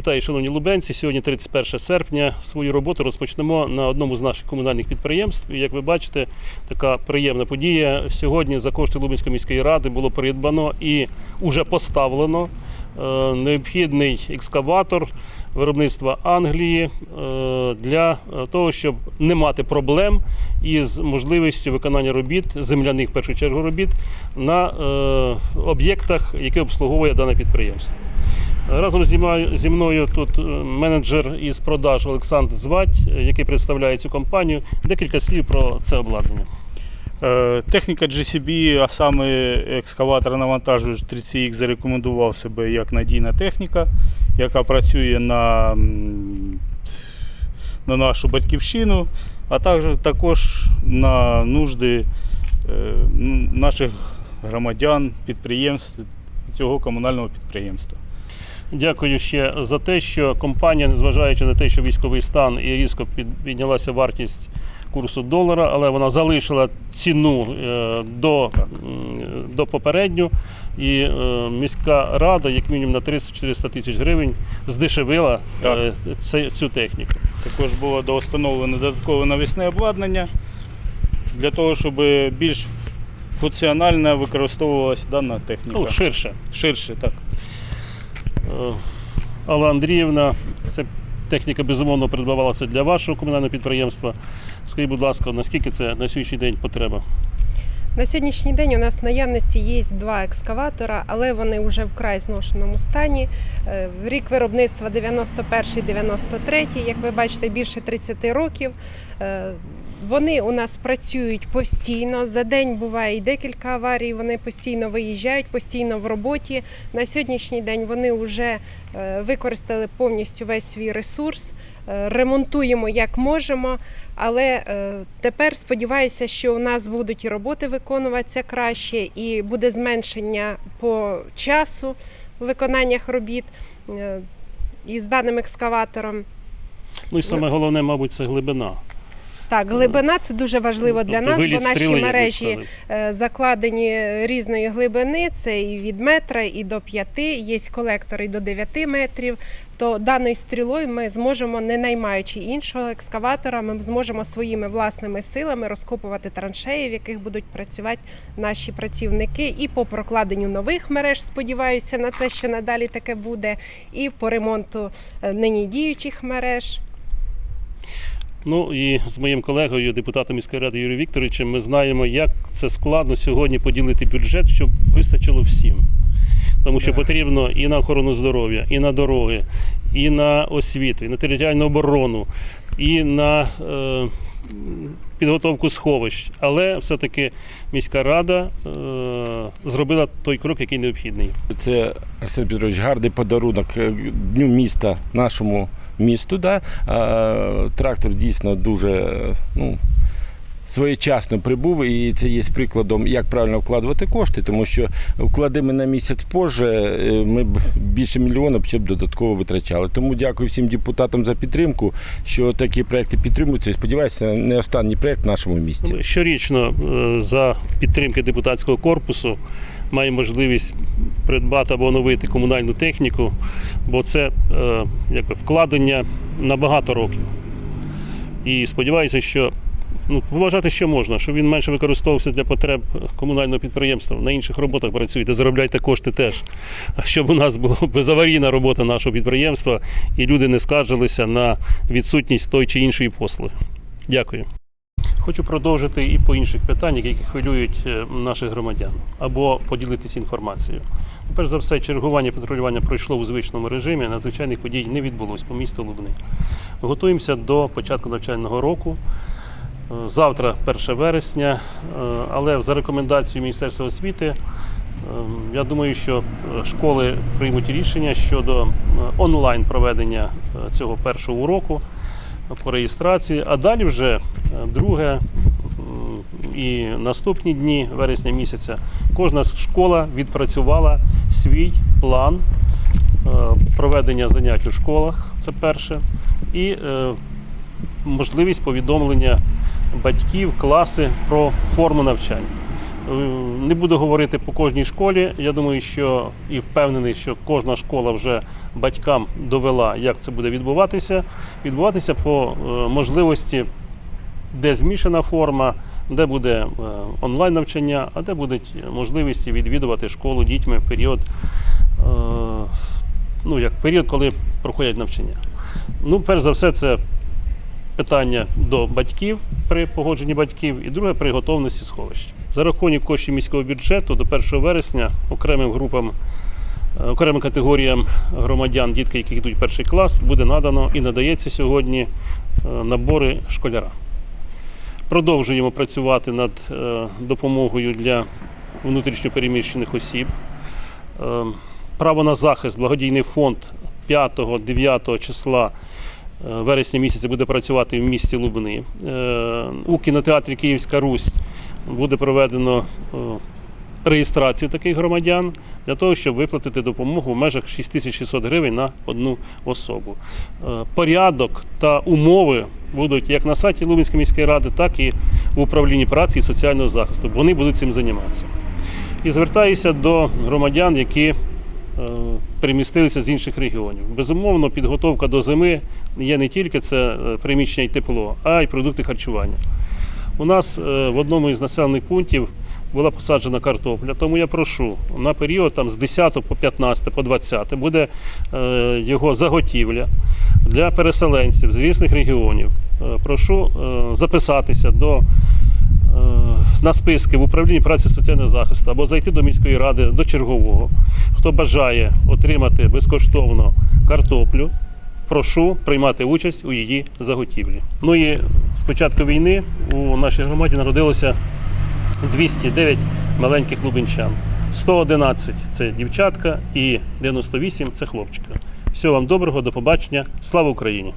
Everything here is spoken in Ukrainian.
Вітаю, шановні лубенці. Сьогодні 31 серпня. Свою роботу розпочнемо на одному з наших комунальних підприємств. Як ви бачите, така приємна подія. Сьогодні за кошти Лубенської міської ради було придбано і уже поставлено е, необхідний екскаватор виробництва Англії е, для того, щоб не мати проблем із можливістю виконання робіт, земляних в першу чергу робіт на е, об'єктах, які обслуговує дане підприємство. Разом зі мною- тут е, менеджер із продаж Олександр Звать, е, який представляє цю компанію. Декілька слів про це обладнання. Е, Техніка GCB, а саме екскаватор навантажувач 30X зарекомендував себе як надійна техніка, яка працює на, на нашу батьківщину, а також, також на нужди наших громадян, підприємств цього комунального підприємства. Дякую ще за те, що компанія, незважаючи на те, що військовий стан і різко піднялася вартість курсу долара, але вона залишила ціну е, до, до попередню. І е, міська рада, як мінімум на 300-400 тисяч гривень, здешевила Так. е, цю техніку. Також було доустановлено додаткове навісне обладнання для того, щоб більш функціонально використовувалася дана техніка. Ну, ширше. Ширше, так. Е, Алла Андріївна, це техніка безумовно придбавалася для вашого комунального підприємства. Скажіть, будь ласка, наскільки це на сьогоднішній день потреба? На сьогоднішній день у нас в наявності є два екскаватора, але вони вже в край зношеному стані. Е, рік виробництва 91-93, як ви бачите, більше 30 років. Вони у нас працюють постійно. За день буває і декілька аварій. Вони постійно виїжджають, постійно в роботі. На сьогоднішній день вони вже е, використали повністю весь свій ресурс. Е, Ремонтуємо як можемо. Але е, тепер сподіваюся, що у нас будуть і роботи виконуватися краще, і буде зменшення по часу в виконаннях робіт із даним екскаватором. Ну і саме головне, мабуть, це глибина. Так, глибина це дуже важливо для Тобто нас, бо наші стріли, мережі е, закладені різної глибини. Це і від метра, і до п'яти. Є колектори до 9 метрів. То даною стрілою ми зможемо, не наймаючи іншого екскаватора, ми зможемо своїми власними силами розкопувати траншеї, в яких будуть працювати наші працівники, і по прокладенню нових мереж. Сподіваюся на це, що надалі таке буде, і по ремонту е, нині діючих мереж. Ну і з моїм колегою, депутатом міської ради Юрієм Вікторовичем, ми знаємо, як це складно сьогодні поділити бюджет, щоб вистачило всім. Тому що потрібно і на охорону здоров'я, і на дороги, і на освіту, і на територіальну оборону, і на е, підготовку сховищ. Але все-таки міська рада е, зробила той крок, який необхідний. Це Арсен Петрович гарний подарунок е, дню міста нашому місту. Да? Трактор дійсно дуже ну, своєчасно прибув, і це є прикладом, як правильно вкладувати кошти, тому що вкладемо на місяць позже, е, ми б більше мільйона б ще б додатково витрачали. Тому дякую всім депутатам за підтримку, що такі проекти підтримуються. І сподіваюся, не останній проект в нашому місті. Щорічно е, за підтримки депутатського корпусу має можливість придбати або оновити комунальну техніку, бо це е, якби вкладення на багато років. І сподіваюся, що ну, побажати, що можна, щоб він менше використовувався для потреб комунального підприємства. На інших роботах працюйте, заробляйте кошти теж. Щоб у нас була безаварійна робота нашого підприємства і люди не скаржилися на відсутність той чи іншої послуги. Дякую. Хочу продовжити і по інших питаннях, які хвилюють е, наших громадян, або поділитися інформацією. Перш за все, чергування патрулювання пройшло у звичному режимі, надзвичайних подій не відбулось по місту Лубни. Готуємося до початку навчального року. Завтра 1 вересня, е, але за рекомендацією Міністерства освіти, е, я думаю, що е, школи приймуть рішення щодо онлайн проведення цього першого уроку по реєстрації, а далі вже друге і наступні дні вересня місяця кожна школа відпрацювала свій план проведення занять у школах. Це перше, і можливість повідомлення батьків, класи про форму навчання. Е, Не буду говорити по кожній школі. Я думаю, що і впевнений, що кожна школа вже батькам довела, як це буде відбуватися. Відбуватися по е, можливості, де змішана форма, де буде е, онлайн навчання, а де буде можливість відвідувати школу дітьми в період, ну, як період, коли проходять навчання. Ну, перш за все, це питання до батьків при погодженні батьків, і друге при готовності сховища. За рахунок коштів міського бюджету до 1 вересня окремим групам, е, окремим категоріям громадян, дітки, які йдуть в перший клас, буде надано і надається сьогодні е, набори школяра. Продовжуємо працювати над е, допомогою для внутрішньопереміщених осіб. Право на захист, благодійний фонд 5-9 числа е, вересня місяця буде працювати в місті Лубни. Е, У кінотеатрі Київська Русь буде проведено е, реєстрацію таких громадян для того, щоб виплатити допомогу в межах 6600 гривень на одну особу. Е, Порядок та умови будуть як на сайті Лубенської міської ради, так і в управлінні праці і соціального захисту. Вони будуть цим займатися. І звертаюся до громадян, які е, перемістилися з інших регіонів. Безумовно, підготовка до зими є не тільки це е, приміщення і тепло, а й продукти харчування. У нас е, в одному із населених пунктів була посаджена картопля, тому я прошу на період там, з 10 по 15 по 20 буде його заготівля для переселенців з різних регіонів. Прошу записатися до на списки в управлінні праці соціального захисту або зайти до міської ради до чергового. Хто бажає отримати безкоштовно картоплю, прошу приймати участь у її заготівлі. Ну і з початку війни у нашій громаді народилося 209 маленьких лубенчан. 111 це дівчатка і 98 це хлопчика. Всього вам доброго, до побачення. Слава Україні!